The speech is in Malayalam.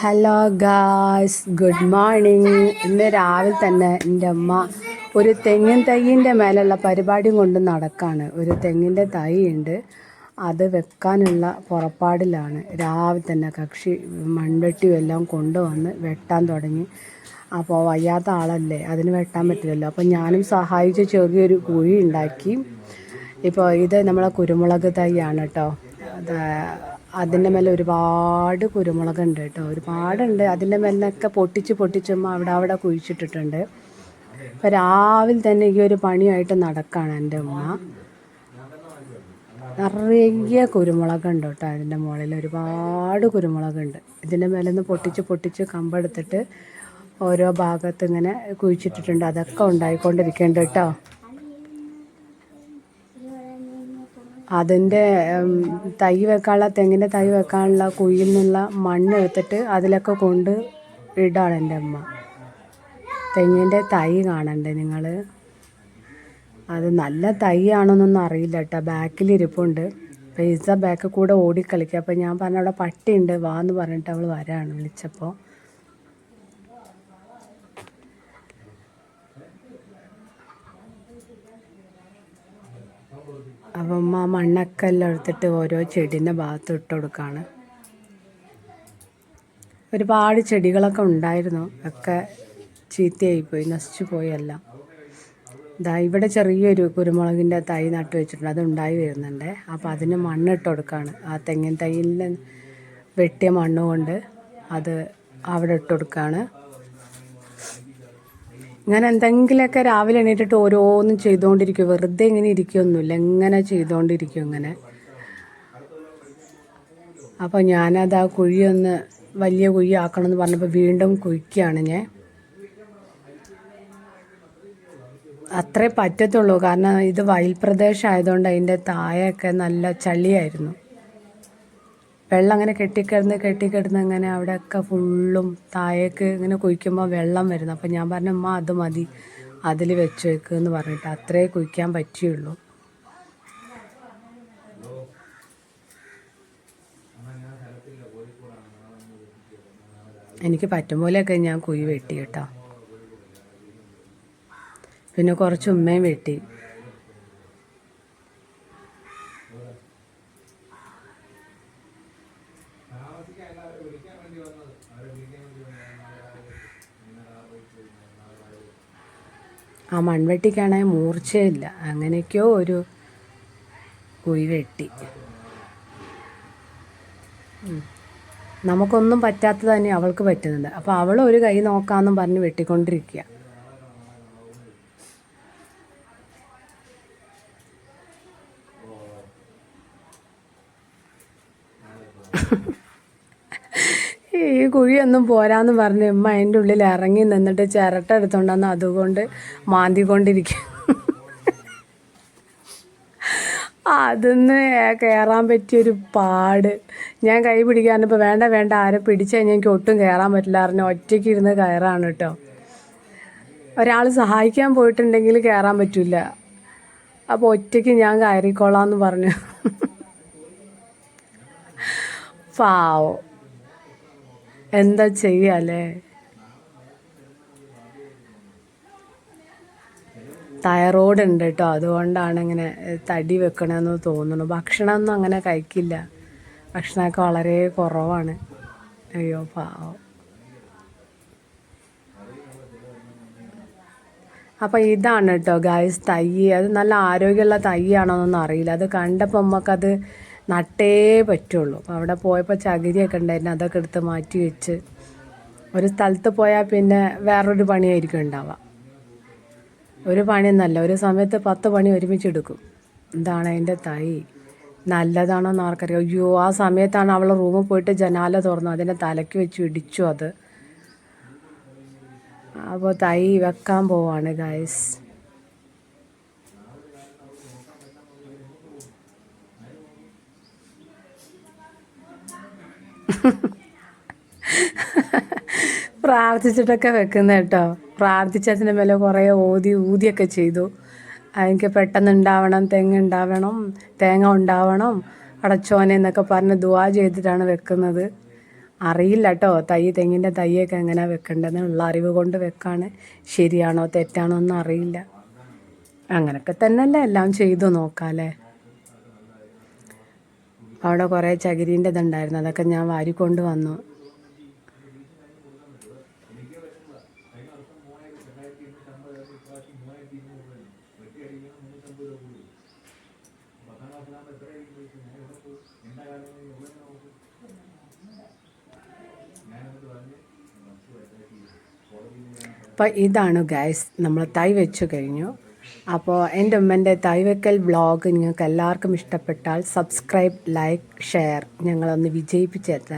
ഹലോ ഗായ്സ് ഗുഡ് മോർണിംഗ് ഇന്ന് രാവിലെ തന്നെ എന്റെ അമ്മ ഒരു തെങ്ങിൻ തൈയിന്റെ മേലുള്ള പരിപാടി കൊണ്ട് നടക്കാണ്. ഒരു തെങ്ങിന്റെ തൈ ഉണ്ട് അത് വെക്കാനുള്ള പുറപ്പാടിലാണ്. രാവിലെ തന്നെ കക്ഷി മൺവെട്ടിയും എല്ലാം കൊണ്ടുവന്ന് വെട്ടാൻ തുടങ്ങി. അപ്പോൾ വയ്യാത്ത ആളല്ലേ? അതിന് വെട്ടാൻ പറ്റില്ലല്ലോ. അപ്പോൾ ഞാനും സഹായിച്ച് ചെറിയൊരു കുഴി ഉണ്ടാക്കി. ഇപ്പോൾ ഇത് നമ്മളെ കുരുമുളക് തൈയാണ് കേട്ടോ. അതിന്റെ മേലെ ഒരുപാട് കുരുമുളകുണ്ട് കേട്ടോ. ഒരുപാടുണ്ട്. അതിന്റെ മേലിനൊക്കെ പൊട്ടിച്ച് പൊട്ടിച്ചുമ്പോൾ അവിടെ അവിടെ കുഴിച്ചിട്ടിട്ടുണ്ട്. അപ്പം രാവിലെ തന്നെ ഈ ഒരു പണിയായിട്ട് നടക്കുകയാണ് എന്റെ ഉമ്മ. നിറയെ കുരുമുളകുണ്ട് കേട്ടോ അതിന്റെ മുകളിൽ. ഒരുപാട് കുരുമുളകുണ്ട്. ഇതിന്റെ മേലെ നിന്ന് പൊട്ടിച്ച് പൊട്ടിച്ച് കമ്പെടുത്തിട്ട് ഓരോ ഭാഗത്ത് ഇങ്ങനെ കുഴിച്ചിട്ടിട്ടുണ്ട്. അതൊക്കെ ഉണ്ടായിക്കൊണ്ടിരിക്കുന്നുണ്ട് കേട്ടോ. അതിന്റെ തൈ വെക്കാനുള്ള തെങ്ങിന്റെ തൈ വെക്കാനുള്ള കുഴിയിൽ നിന്നുള്ള മണ്ണ് എടുത്തിട്ട് അതിലൊക്കെ കൊണ്ട് ഇടാണ് എന്റെ അമ്മ. തെങ്ങിന്റെ തൈ കാണണ്ടേ നിങ്ങൾ അത് നല്ല തൈ ആണെന്നൊന്നും അറിയില്ല കേട്ടോ. ബാക്കിൽ ഇരിപ്പുണ്ട്. പൈസ ബാക്കിൽ കൂടെ ഓടിക്കളിക്കുക. അപ്പോൾ ഞാൻ പറഞ്ഞ അവിടെ പട്ടിയുണ്ട്. വാ എന്ന് പറഞ്ഞിട്ട് അവൾ വരാണ് വിളിച്ചപ്പോൾ. അപ്പം ആ മണ്ണൊക്കെ എല്ലാം എടുത്തിട്ട് ഓരോ ചെടീന്റെ ഭാഗത്ത് ഇട്ട് കൊടുക്കുകയാണ് ഒരുപാട് ചെടികളൊക്കെ ഉണ്ടായിരുന്നു. ഒക്കെ ചീത്തയായിപ്പോയി നശിച്ചു പോയി എല്ലാം. ഇതാ ഇവിടെ ചെറിയൊരു കുരുമുളകിന്റെ തൈ നട്ട് വെച്ചിട്ടുണ്ട്. അത് ഉണ്ടായി വരുന്നുണ്ട്. അപ്പോൾ അതിന് മണ്ണിട്ട് കൊടുക്കുകയാണ് ആ തെങ്ങിൻ തൈയിൽ വെട്ടിയ മണ്ണ് കൊണ്ട് അത് അവിടെ ഇട്ട് കൊടുക്കുകയാണ് ഇങ്ങനെ എന്തെങ്കിലുമൊക്കെ രാവിലെ എണീറ്റിട്ട് ഓരോന്നും ചെയ്തുകൊണ്ടിരിക്കും വെറുതെ ഇങ്ങനെ ഇരിക്കുകയൊന്നുമില്ല ഇങ്ങനെ ചെയ്തുകൊണ്ടിരിക്കും ഇങ്ങനെ. അപ്പോൾ ഞാനത് ആ കുഴിയൊന്ന് വലിയ കുഴി ആക്കണമെന്ന് പറഞ്ഞപ്പോൾ വീണ്ടും കുഴിക്കുകയാണ് ഞാൻ. അത്രേ പറ്റത്തുള്ളൂ. കാരണം ഇത് വയൽ പ്രദേശമായതുകൊണ്ട് അതിന്റെ താഴെയൊക്കെ നല്ല ചളിയായിരുന്നു. വെള്ളം അങ്ങനെ കെട്ടിക്കിടന്ന് കെട്ടിക്കിടന്ന് അങ്ങനെ അവിടെയൊക്കെ ഫുള്ളും താഴേക്ക് ഇങ്ങനെ കുഴിക്കുമ്പോൾ വെള്ളം വരുന്നു. അപ്പം ഞാൻ പറഞ്ഞു അമ്മ അത് മതി. അതിൽ വെച്ച് വെക്കുക എന്ന് പറഞ്ഞിട്ട് അത്രേ കുഴിക്കാൻ പറ്റിയുള്ളൂ. എനിക്ക് പറ്റും പോലെയൊക്കെ ഞാൻ കുഴി വെട്ടി കേട്ടോ. പിന്നെ കുറച്ച് ഉമ്മയും വെട്ടി. ആ മൺവെട്ടിക്കാണെങ്കിൽ മൂർച്ചയില്ല. അങ്ങനെയൊക്കെയോ ഒരു കുഴി വെട്ടി നമുക്കൊന്നും പറ്റാത്തത് തന്നെ അവൾക്ക് പറ്റുന്നുണ്ട്. അപ്പോൾ അവൾ ഒരു കൈ നോക്കാമെന്നും പറഞ്ഞ് വെട്ടിക്കൊണ്ടിരിക്കുക ഈ കുഴിയൊന്നും പോരാന്ന് പറഞ്ഞ് ഉമ്മ അതിന്റെ ഉള്ളിൽ ഇറങ്ങി നിന്നിട്ട് ചിരട്ട എടുത്തോണ്ടെന്ന് അതുകൊണ്ട് മാന്തിക്കൊണ്ടിരിക്കും. അതിന്ന് കയറാൻ പറ്റിയൊരു പാട്. ഞാൻ കൈ പിടിക്കാനിപ്പോൾ വേണ്ട വേണ്ട ആരെ പിടിച്ചു കഴിഞ്ഞാൽ എനിക്ക് ഒട്ടും കയറാൻ പറ്റില്ല അറിഞ്ഞ ഒറ്റയ്ക്ക് ഇരുന്ന് കയറാണ് കേട്ടോ. ഒരാൾ സഹായിക്കാൻ പോയിട്ടുണ്ടെങ്കിൽ കയറാൻ പറ്റില്ല അപ്പോൾ ഒറ്റയ്ക്ക് ഞാൻ കയറിക്കോളാം എന്ന് പറഞ്ഞു. പാവം. എന്താ ചെയ്യാലേ തൈറോയ്ഡ് ഉണ്ട് കേട്ടോ. അതുകൊണ്ടാണ് ഇങ്ങനെ തടി വെക്കണമെന്ന് തോന്നുന്നു. ഭക്ഷണമൊന്നും അങ്ങനെ കഴിക്കില്ല. ഭക്ഷണമൊക്കെ വളരെ കുറവാണ്. അയ്യോ പാവം. അപ്പോൾ ഇതാണ് കേട്ടോ ഗായ്സ് തൈ. അത് നല്ല ആരോഗ്യമുള്ള തൈയാണോന്നൊന്നും അറിയില്ല. അത് കണ്ടപ്പോൾ നമുക്കത് നട്ടേ പറ്റുള്ളൂ. അപ്പോൾ അവിടെ പോയപ്പോൾ ചകിരിയൊക്കെ ഉണ്ടായിരുന്നു. അതൊക്കെ എടുത്ത് മാറ്റി വെച്ച് ഒരു സ്ഥലത്ത് പോയാൽ പിന്നെ വേറൊരു പണിയായിരിക്കും ഉണ്ടാവുക. ഒരു പണിയൊന്നല്ല. ഒരു സമയത്ത് പത്ത് പണി ഒരുമിച്ച് എടുക്കും. എന്താണ് അതിന്റെ തൈ? നല്ലതാണോ എന്ന് ആർക്കറിയാം. അയ്യോ ആ സമയത്താണ് അവൾ റൂമിൽ പോയിട്ട് ജനാല തുറന്നു. അതിന്റെ തലയ്ക്ക് വെച്ച് ഇടിച്ചു അത്. അപ്പോൾ തൈ വെക്കാൻ പോവാണ് ഗൈസ് പ്രാർത്ഥിച്ചിട്ടൊക്കെ വെക്കുന്ന കേട്ടോ. പ്രാർത്ഥിച്ചതിന്റെ മേലെ കുറേ ഓതി ഊതിയൊക്കെ ചെയ്തു. എനിക്ക് പെട്ടെന്ന് ഉണ്ടാവണം തേങ്ങ ഉണ്ടാവണം തേങ്ങ ഉണ്ടാവണം അടച്ചോനെ എന്നൊക്കെ പറഞ്ഞ് ദുവാ ചെയ്തിട്ടാണ് വെക്കുന്നത്. അറിയില്ല കേട്ടോ തൈ തെങ്ങിന്റെ തൈയൊക്കെ എങ്ങനെ വെക്കേണ്ടതെന്നുള്ള അറിവ് കൊണ്ട് വെക്കാണ്. ശരിയാണോ തെറ്റാണോ ഒന്നും അറിയില്ല. അങ്ങനെയൊക്കെ തന്നെയല്ലേ എല്ലാം ചെയ്തു നോക്കാല്ലേ? അവിടെ കുറേ ചകിരീന്റെ ഇതുണ്ടായിരുന്നു. അതൊക്കെ ഞാൻ വാരിക്കൊണ്ട് വന്നു. അപ്പം ഇതാണ് ഗ്യാസ് നമ്മൾ തൈ വെച്ചു കഴിഞ്ഞു. അപ്പോൾ എന്റെ ഉമ്മന്റെ തൈവക്കൽ വ്ളോഗ് നിങ്ങൾക്ക് എല്ലാവർക്കും ഇഷ്ടപ്പെട്ടാൽ സബ്സ്ക്രൈബ് ലൈക്ക് ഷെയർ ഞങ്ങളൊന്ന് വിജയിപ്പിച്ചെത്താൻ